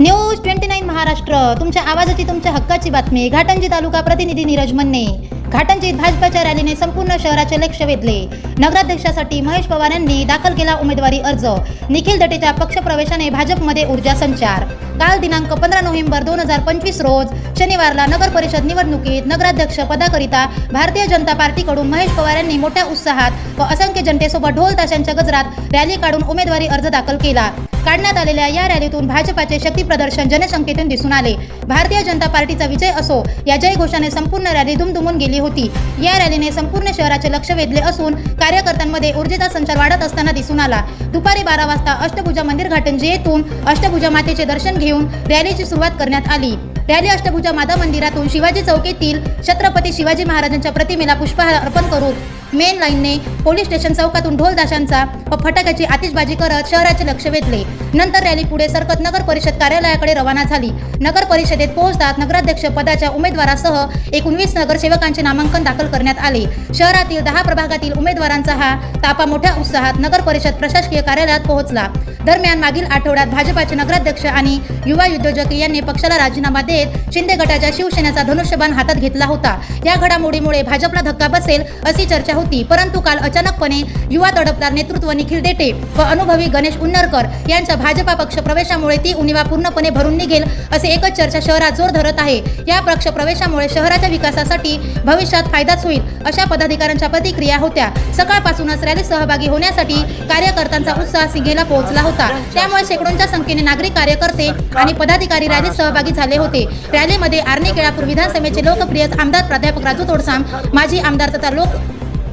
News twenty nine Maharashtra. तुमच्या आवाजाची तुमच्या हक्काची बातमी. घाटंजी तालुका प्रतिनिधी नीरज मन्ने. घाटंजीत भाजपाच्या रॅलीने संपूर्ण शहराचे लक्ष वेधले. नगराध्यक्षासाठी महेश पवार यांनी दाखल केला उमेदवारी अर्ज. निखिल दटेच्या पक्षप्रवेशाने भाजपमध्ये ऊर्जा संचार. काल दिनांक पंधरा नोव्हेंबर दोन हजार पंचवीस रोज शनिवारला नगर परिषद निवडणुकीत नगराध्यक्ष पदाकरिता भारतीय जनता पार्टीकडून महेश पवार यांनी मोठ्या उत्साहात व असंख्य जनतेसोबत ढोल ताशांच्या गजरात रॅली काढून उमेदवारी अर्ज दाखल केला. काढण्यात आलेल्या या रॅलीतून भाजपाचे शक्ती प्रदर्शन जनसंख्येतून दिसून आले. भारतीय जनता पार्टीचा विजय असो या जयघोषाने संपूर्ण रॅली दुमदुमून गेली होती. या रॅलीने संपूर्ण शहराचे लक्ष वेधले असून कार्यकर्त्यांमध्ये ऊर्जेचा संचार वाढत असताना दिसून आला. दुपारी बारा वाजता अष्टभुजा मंदिर घाटंजी येथून अष्टभुजा मातेचे दर्शन घेऊन रॅलीची सुरुवात करण्यात आली. रॅली अष्टभुजा माता मंदिरातून शिवाजी चौकीतील छत्रपती शिवाजी महाराजांच्या प्रतिमेला पुष्पहार अर्पण करून मेन लाईनने पोलीस स्टेशन चौकातून ढोल ताशांचा व फटाक्याची आतिषबाजी करत शहराचे लक्ष वेधले. नंतर रॅली पुढे सरकत नगर परिषद कार्यालयाकडे रवाना झाली. नगर परिषदेत पोहोचतात नगराध्यक्ष पदाच्या उमेदवारासह एकोणवीस नगरसेवकांचे नामांकन दाखल करण्यात आले. शहरातील दहा प्रभागातील उमेदवारांचा हा तापा मोठ्या उत्साहात नगर परिषद प्रशासकीय कार्यालयात पोहोचला. दरम्यान मागील आठवड्यात भाजपाचे नगराध्यक्ष आणि युवा उद्योजक यांनी पक्षाला राजीनामा देत शिंदे गटाच्या शिवसेनेचा धनुष्यबाण हातात घेतला होता. या घडामोडीमुळे भाजपला धक्का बसेल अशी चर्चा होती. परंतु काल अचानकपणे युवा तडफदार नेतृत्व निखिल देटे व अनुभवी गणेश उन्नरकर यांच्या भाजपा पक्ष प्रवेशामुळे ती उणिवा पूर्णपणे भरून निघेल असे एकच चर्चा शहरात जोर धरत आहे. या पक्ष प्रवेशामुळे शहराच्या विकासासाठी भविष्यात फायदाच होईल अशा पदाधिकाऱ्यांच्या प्रतिक्रिया होत्या. सकाळपासूनच रॅलीत सहभागी होण्यासाठी कार्यकर्त्यांचा उत्साह सिंगेला पोहोचला होता. त्यामुळे शेकडोंच्या संख्येने नागरिक कार्यकर्ते आणि पदाधिकारी रॅलीत सहभागी झाले होते. रॅलीमध्ये आर्णी केळापूर विधानसभेचे लोकप्रिय आमदार प्राध्यापक राजू तोडसाम माजी आमदार तथा लोक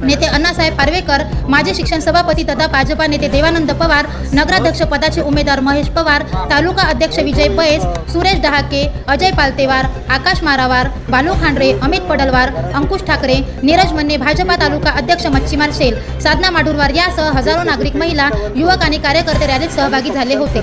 नेते अण्णासाहेब पारवेकर माजी शिक्षण सभापती तथा भाजपा नेते देवानंद पवार नगराध्यक्ष पदाचे उमेदवार महेश पवार तालुका अध्यक्ष विजय पैस सुरेश डहाके अजय पालतेवार आकाश मारावार बालू खांडरे अमित पडलवार अंकुश ठाकरे नीरज मन्ने भाजपा तालुका अध्यक्ष मच्छीमार शेल साधना माडुरवार यासह हजारो नागरिक महिला युवक आणि कार्यकर्ते रॅलीत सहभागी झाले होते.